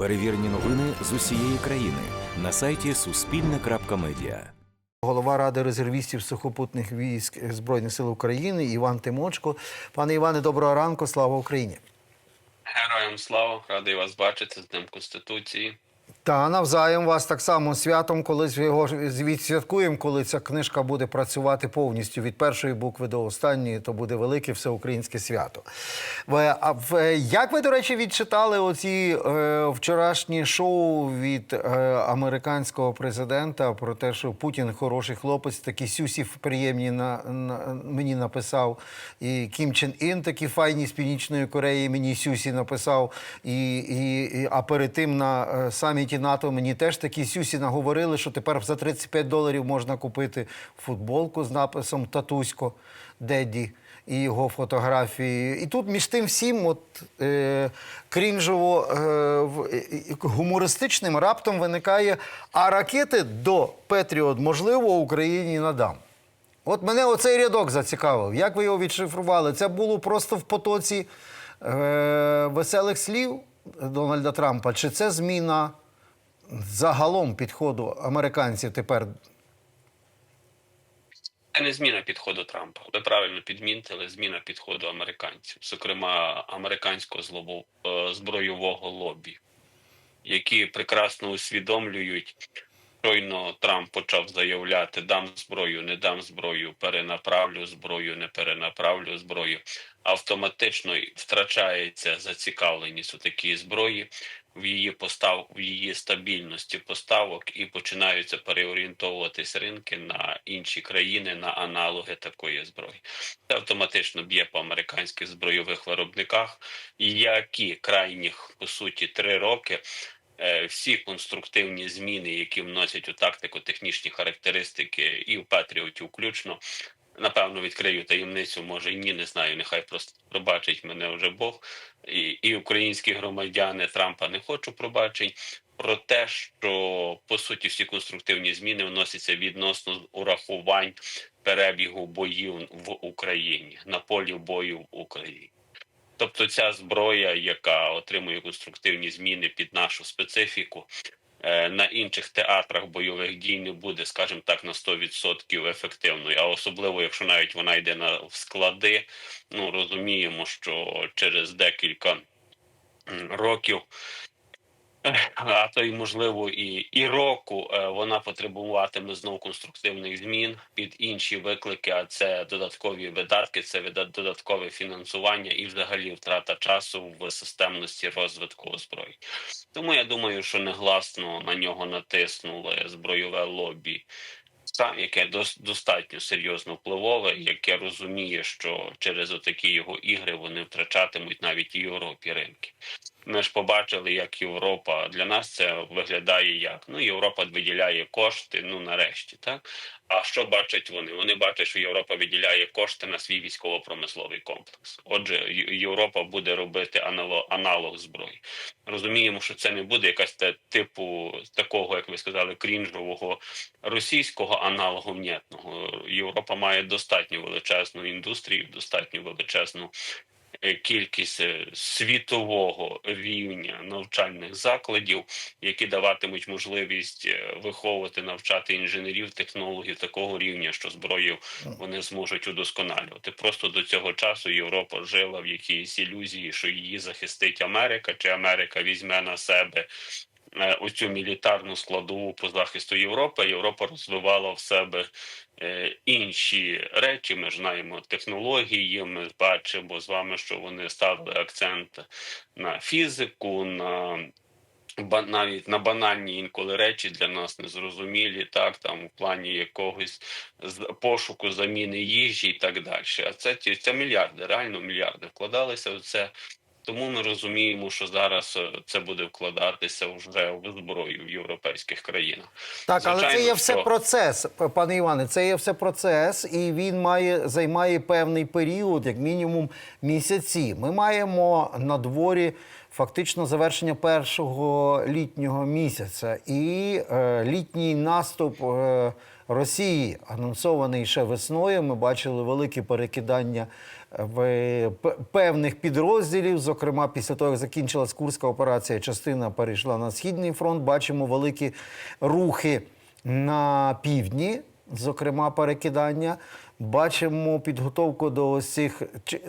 Перевірені новини з усієї країни на сайті Суспільне.Медіа. Голова Ради резервістів сухопутних військ Збройних сил України Іван Тимочко. Пане Іване, доброго ранку, слава Україні. Героям слава, радий вас бачити з Днем Конституції. Та навзаєм вас так само святом, колись його відсвяткуємо, коли ця книжка буде працювати повністю від першої букви до останньої, то буде велике всеукраїнське свято. А як ви, до речі, відчитали оці е, вчорашні шоу від е, американського президента про те, що Путін хороший хлопець, такі сюсів приємні на, на мені написав, і Кім Чен Ін такі файні з Північної Кореї мені сюсі написав. І, і, і, а перед тим на е, саміті НАТО мені теж такі сюсі наговорили, що тепер за 35 доларів можна купити футболку з написом Татусько Деді і його фотографії. І тут між тим всім, от е, крінжово е, е, гумористичним раптом виникає, а ракети до Петріот можливо Україні надам. От мене оцей рядок зацікавив. Як ви його відшифрували? Це було просто в потоці е, веселих слів Дональда Трампа? Чи це зміна загалом підходу американців тепер? Це не зміна підходу Трампа. Ви правильно підмітили зміна підходу американців, зокрема американського злобу, е, збройового лобі, які прекрасно усвідомлюють. Щойно Трамп почав заявляти: дам зброю, не дам зброю, перенаправлю зброю, не перенаправлю зброю. Автоматично втрачається зацікавленість у такій зброї в її постав, в її стабільності поставок, і починаються переорієнтовуватись ринки на інші країни, на аналоги такої зброї. Це автоматично б'є по американських збройових виробниках, які крайніх по суті три роки. е, Всі конструктивні зміни, які вносять у тактику технічні характеристики, і в Патріоті включно, напевно, відкрию таємницю, може ні, не знаю. Нехай просто пробачить мене вже Бог. І, і українські громадяни Трампа не хочу пробачень. Про те, що по суті всі конструктивні зміни вносяться відносно урахувань перебігу боїв в Україні на полі бою в Україні. Тобто ця зброя, яка отримує конструктивні зміни під нашу специфіку, на інших театрах бойових дій не буде, скажімо так, на 100% ефективною. А особливо, якщо навіть вона йде на в склади, ну розуміємо, що через декілька років. А то й можливо і, і року е, вона потребуватиме знов конструктивних змін під інші виклики. А це додаткові видатки, це додаткове фінансування і взагалі втрата часу в системності розвитку зброї. Тому я думаю, що негласно на нього натиснули збройове лобі. Са- яке дос- достатньо серйозно впливове, яке розуміє, що через отакі його ігри вони втрачатимуть навіть і Європі ринки. Ми ж побачили, як Європа для нас це виглядає як ну Європа виділяє кошти. Ну нарешті, так а що бачать вони? Вони бачать, що Європа виділяє кошти на свій військово-промисловий комплекс. Отже, Європа буде робити аналог, аналог зброї. Розуміємо, що це не буде якась те- типу такого, як ви сказали, крінжового російського аналогу внятного. Європа має достатньо величезну індустрію, достатньо величезну кількість е, світового рівня навчальних закладів, які даватимуть можливість е, виховувати, навчати інженерів, технологів такого рівня, що зброю вони зможуть удосконалювати. Просто до цього часу Європа жила в якійсь ілюзії, що її захистить Америка, чи Америка візьме на себе е, оцю мілітарну складову по захисту Європи. Європа розвивала в себе е, інші речі. Ми знаємо технології. Ми бачимо з вами, що вони ставили акцент на фізику, на навіть на банальні інколи речі для нас незрозумілі, так там в плані якогось пошуку заміни їжі і так далі. А це ті це мільярди, реально мільярди вкладалися в це. Тому ми розуміємо, що зараз е, це буде вкладатися вже в зброю в європейських країнах. Так, але це є все що- процес, пане Іване. Це є все процес, і він має займає певний період, як мінімум місяці. Ми маємо на дворі фактично завершення першого літнього місяця, і е, літній наступ е, Росії, анонсований ще весною. Ми бачили велике перекидання в певних підрозділів. Зокрема, після того, як закінчилась Курська операція, частина перейшла на східний фронт. Бачимо великі рухи на півдні, зокрема перекидання. Бачимо підготовку до ось цих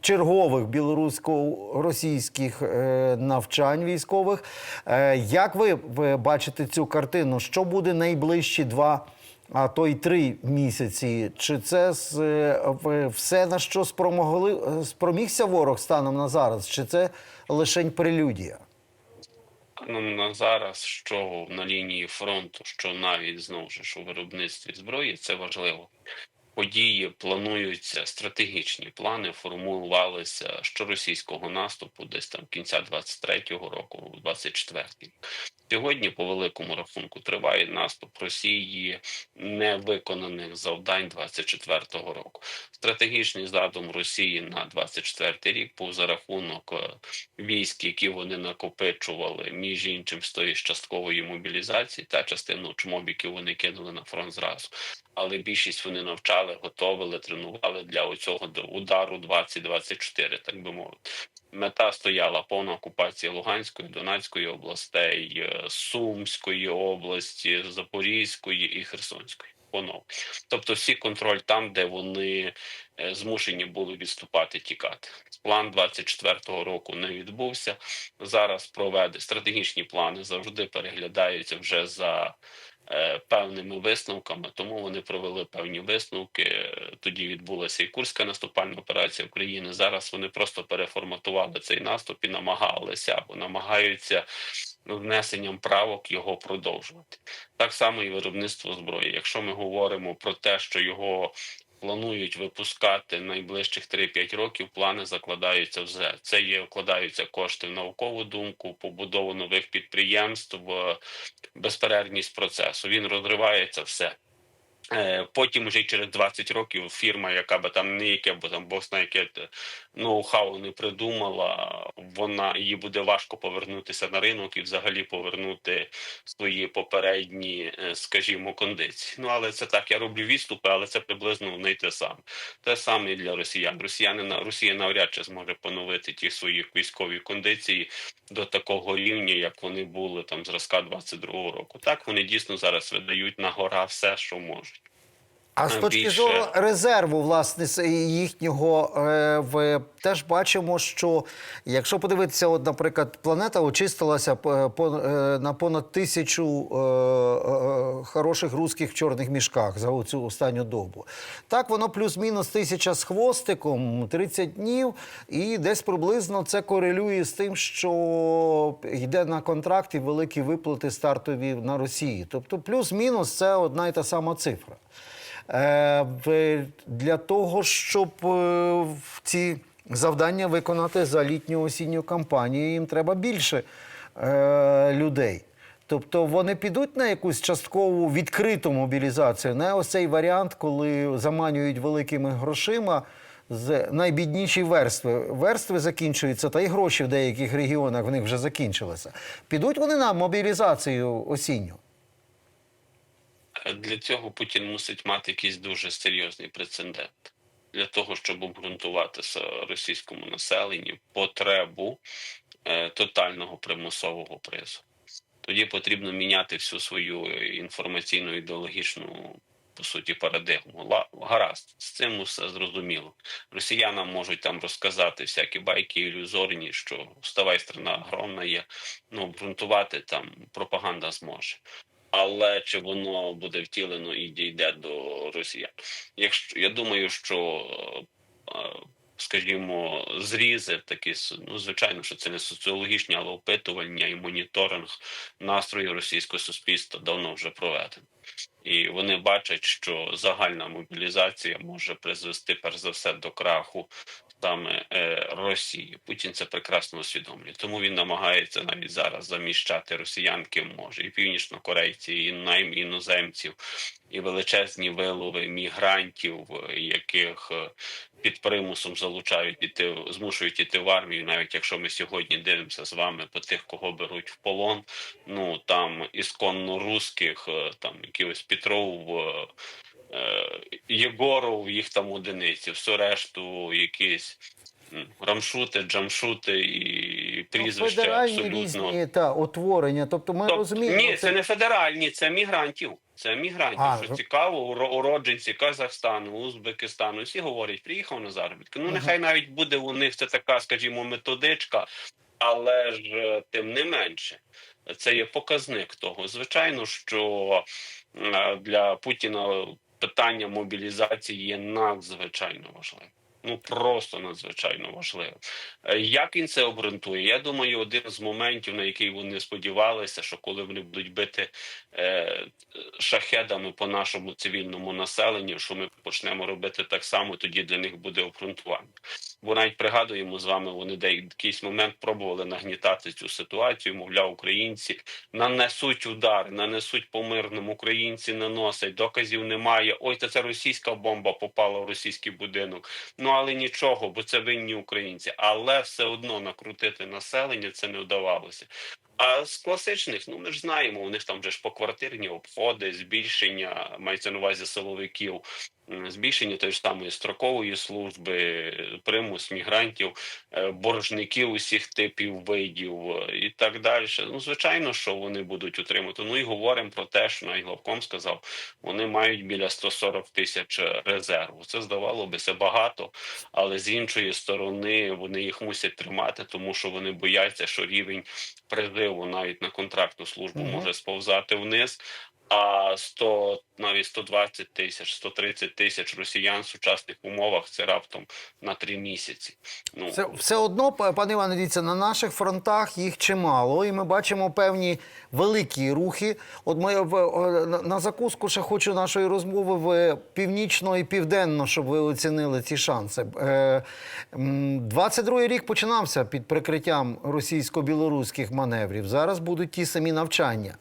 чергових білорусько-російських е, навчань військових. Е, Як ви, бачите цю картину? Що буде найближчі два, а то й три місяці? Чи це з- е, все на що спромогли е, спромігся ворог станом на зараз? Чи це лишень прелюдія? Ну, на зараз, що на лінії фронту, що навіть знову ж у виробництві зброї, це важливо. Події плануються, стратегічні плани формувалися що російського наступу, десь там кінця 23-го року, 24-й. Сьогодні, по великому рахунку, триває наступ Росії невиконаних завдань 24-го року. Стратегічний задум Росії на 24-й рік був за рахунок е, військ, які вони накопичували, між іншим з тої часткової мобілізації та частину чмоб, які вони кинули на фронт зразу. Але більшість вони навчали, готовили, тренували для оцього удару 2024, так би мовити. Мета стояла повна окупація Луганської, Донецької областей, е, Сумської області, Запорізької і Херсонської. Воно. Тобто всі контроль там, де вони е, змушені були відступати, тікати. План 24-го року не відбувся. Зараз проведе стратегічні плани завжди переглядаються вже за певними висновками. Тому вони провели певні висновки. Е, Тоді відбулася і Курська наступальна операція України. Зараз вони просто переформатували цей наступ і намагалися або намагаються внесенням правок його продовжувати. Так само і виробництво зброї. Якщо ми говоримо про те, що його планують випускати найближчих 3-5 років, плани закладаються вже. Це є вкладаються кошти в наукову думку, побудову нових підприємств, безперервність процесу. Він розривається все. Е, Потім вже через 20 років фірма, яка би там не яке, бо там бог знає яке ноу-хау не придумала, вона їй буде важко повернутися на ринок і взагалі повернути свої попередні, е, скажімо, кондиції. Ну але це так, я роблю відступи, але це приблизно не те саме. Те саме і для росіян. Росіяни Росія навряд чи зможе поновити ті свої військові кондиції до такого рівня, як вони були там зразка 22-го року. Так вони дійсно зараз видають на гора все, що можуть. А з точки більше- зору резерву, власне, їхнього, е, в, теж бачимо, що якщо подивитися, от, наприклад, планета очистилася е, на понад тисячу е, хороших русських чорних мішках за цю останню добу. Так, воно плюс-мінус тисяча з хвостиком, 30 днів, і десь приблизно це корелює з тим, що йде на контракт і великі виплати стартові на Росії. Тобто, плюс-мінус це одна і та сама цифра. Е, для того, щоб е, ці завдання виконати за літню осінню кампанію, їм треба більше е, людей. Тобто вони підуть на якусь часткову відкриту мобілізацію, не ось цей варіант, коли заманюють великими грошима з найбідніші верстви. Верстви закінчуються, та й гроші в деяких регіонах в них вже закінчилися. Підуть вони на мобілізацію осінню. Для цього Путін мусить мати якийсь дуже серйозний прецедент для того, щоб обґрунтувати російському населенню потребу е, тотального примусового призову. Тоді потрібно міняти всю свою інформаційну ідеологічну по суті парадигму. Гаразд, з цим все зрозуміло. Росіянам можуть там розказати всякі байки ілюзорні, що ставай страна огромна є. Ну, обґрунтувати там пропаганда зможе. Але чи воно буде втілено і дійде до росіян? Якщо я думаю, що е, скажімо, зрізи такі ну звичайно, що це не соціологічні, але опитування і моніторинг настрою російського суспільства давно вже проведено. І вони бачать, що загальна мобілізація може призвести перш за все до краху саме е, Росії. Путін це прекрасно усвідомлює. Тому він намагається навіть зараз заміщати росіян ким може, і північнокорейці, і найм іноземців, і величезні вилови мігрантів, е, яких е, під примусом залучають іти, змушують іти в армію, навіть якщо ми сьогодні дивимося з вами по тих, кого беруть в полон. Ну там ісконно русських, там якихось Петров, Єгоров, їх там одиниці, все решту якісь рамшути, джамшути і Ну, прізвища Федеральні абсолютно. різні та, утворення. Тобто ми Тобто, розуміємо. ні, це не федеральні, це мігрантів. Це мігрантів, А, що ну. цікаво, уро- уродженці Казахстану, Узбекистану. Всі говорять, приїхав на заробітки. Ну, нехай навіть буде у них це така, скажімо, методичка, але ж е, тим не менше, це є показник того. Звичайно, що е, для Путіна питання мобілізації є надзвичайно важливим. Ну просто надзвичайно важливо. Е, Як він це обґрунтує? Я думаю, один з моментів, на який вони сподівалися, що коли вони будуть бити е, шахедами по нашому цивільному населенню, що ми почнемо робити так само, тоді для них буде обґрунтування. Бо навіть пригадуємо з вами, вони де якийсь момент пробували нагнітати цю ситуацію. Мовляв, українці нанесуть удар, нанесуть по мирному. Українці наносять доказів немає. Ой, та це російська бомба попала в російський будинок. Ну але нічого, бо це винні українці. Але все одно накрутити населення це не вдавалося. А з класичних, ну ми ж знаємо, у них там вже ж поквартирні обходи, збільшення мається на увазі силовиків, збільшення тої ж самої строкової служби, примус мігрантів, е, боржників усіх типів видів е, і так далі. Ну звичайно, що вони будуть утримувати. Ну і говоримо про те, що навіть главком сказав, вони мають біля 140 тисяч резерву. Це здавало би це багато, але з іншої сторони вони їх мусять тримати, тому що вони бояться, що рівень призиву навіть на контрактну службу Мгм. може сповзати вниз. А 100, навіть 120 тисяч, 130 тисяч росіян в сучасних умовах це раптом на три місяці. Ну Це все одно, па- пане Іване, дивіться, на наших фронтах їх чимало, і ми бачимо певні великі рухи. От ми на- закуску ще хочу нашої розмови в північно і південно, щоб ви оцінили ці шанси. Е, м, 22-й рік починався під прикриттям російсько-білоруських маневрів. Зараз будуть ті самі навчання.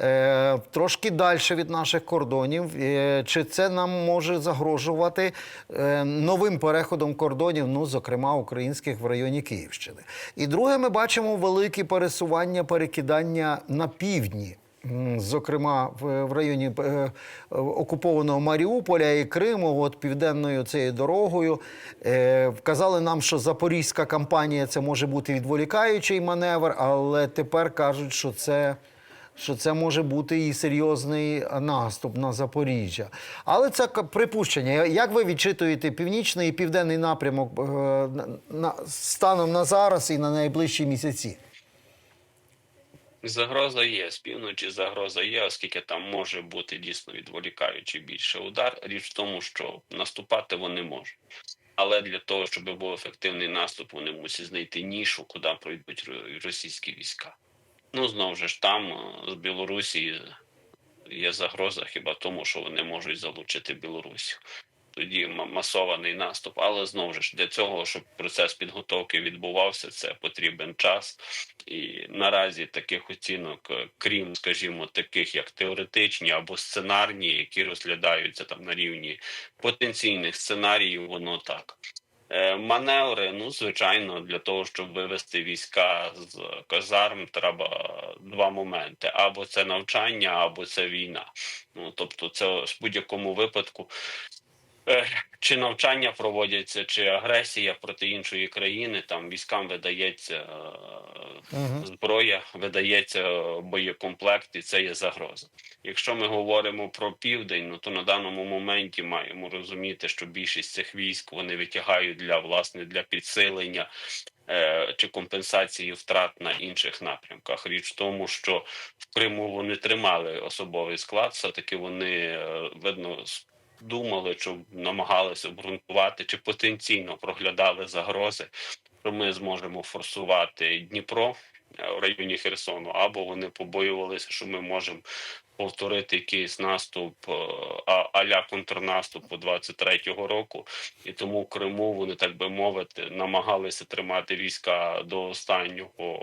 Е, трошки далі від наших кордонів. Е, чи це нам може загрожувати е, новим переходом кордонів, ну, зокрема, українських в районі Київщини? І друге, ми бачимо великі пересування, перекидання на півдні. Зокрема, в, районі е, окупованого Маріуполя і Криму, от південною цією дорогою, вказали нам, що запорізька кампанія це може бути відволікаючий маневр, але тепер кажуть, що це що це може бути і серйозний наступ на Запоріжжя. Але це припущення. Як ви відчитуєте північний і південний напрямок е, станом на зараз і на найближчі місяці? Загроза є з півночі. Загроза є, оскільки там може бути дійсно відволікаючий більше удар. Річ в тому, що наступати вони можуть. Але для того, щоб був ефективний наступ, вони мусять знайти нішу, куди пройдуть російські війська. Ну знову ж там е, з Білорусі є загроза хіба тому, що вони можуть залучити Білорусі. Тоді масований наступ. Але знову ж для цього, щоб процес підготовки відбувався, це потрібен час. І наразі таких оцінок, е, крім, скажімо, таких як теоретичні або сценарні, які розглядаються там на рівні потенційних сценаріїв, воно так. Е, Маневри, ну звичайно, для того, щоб вивести війська з казарм, треба два моменти: або це навчання, або це війна. Ну тобто, це в будь-якому випадку. Е, Чи навчання проводяться, чи агресія проти іншої країни, там військам видається е, зброя, видається е, боєкомплект, і це є загроза. Якщо ми говоримо про південь, ну то на даному моменті маємо розуміти, що більшість цих військ вони витягають для власне для підсилення чи компенсації втрат на інших напрямках. Річ в тому, що в Криму вони тримали особовий склад, все таки вони видно думали, чи намагалися обґрунтувати, чи потенційно проглядали загрози, що ми зможемо форсувати Дніпро е, в районі Херсону, або вони побоювалися, що ми можемо повторити якийсь наступ е, а-ля контрнаступу 23-го року, і тому в Криму вони, так би мовити, намагалися тримати війська до останнього.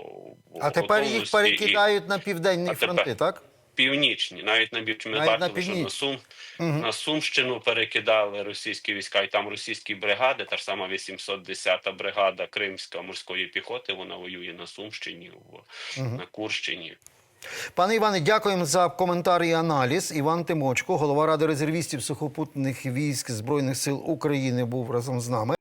А тепер їх готовності. І перекидають на південні А тепер- фронти, так? Північні, навіть на більш ми бачили, що на. Сум Мгм. на Сумщину перекидали російські війська, і там російські бригади, та ж сама 810-та бригада Кримська морської піхоти. Вона воює на Сумщині, в, на Курщині. Пане Іване, дякуємо за коментар і аналіз. Іван Тимочко, голова ради резервістів сухопутних військ Збройних сил України, був разом з нами.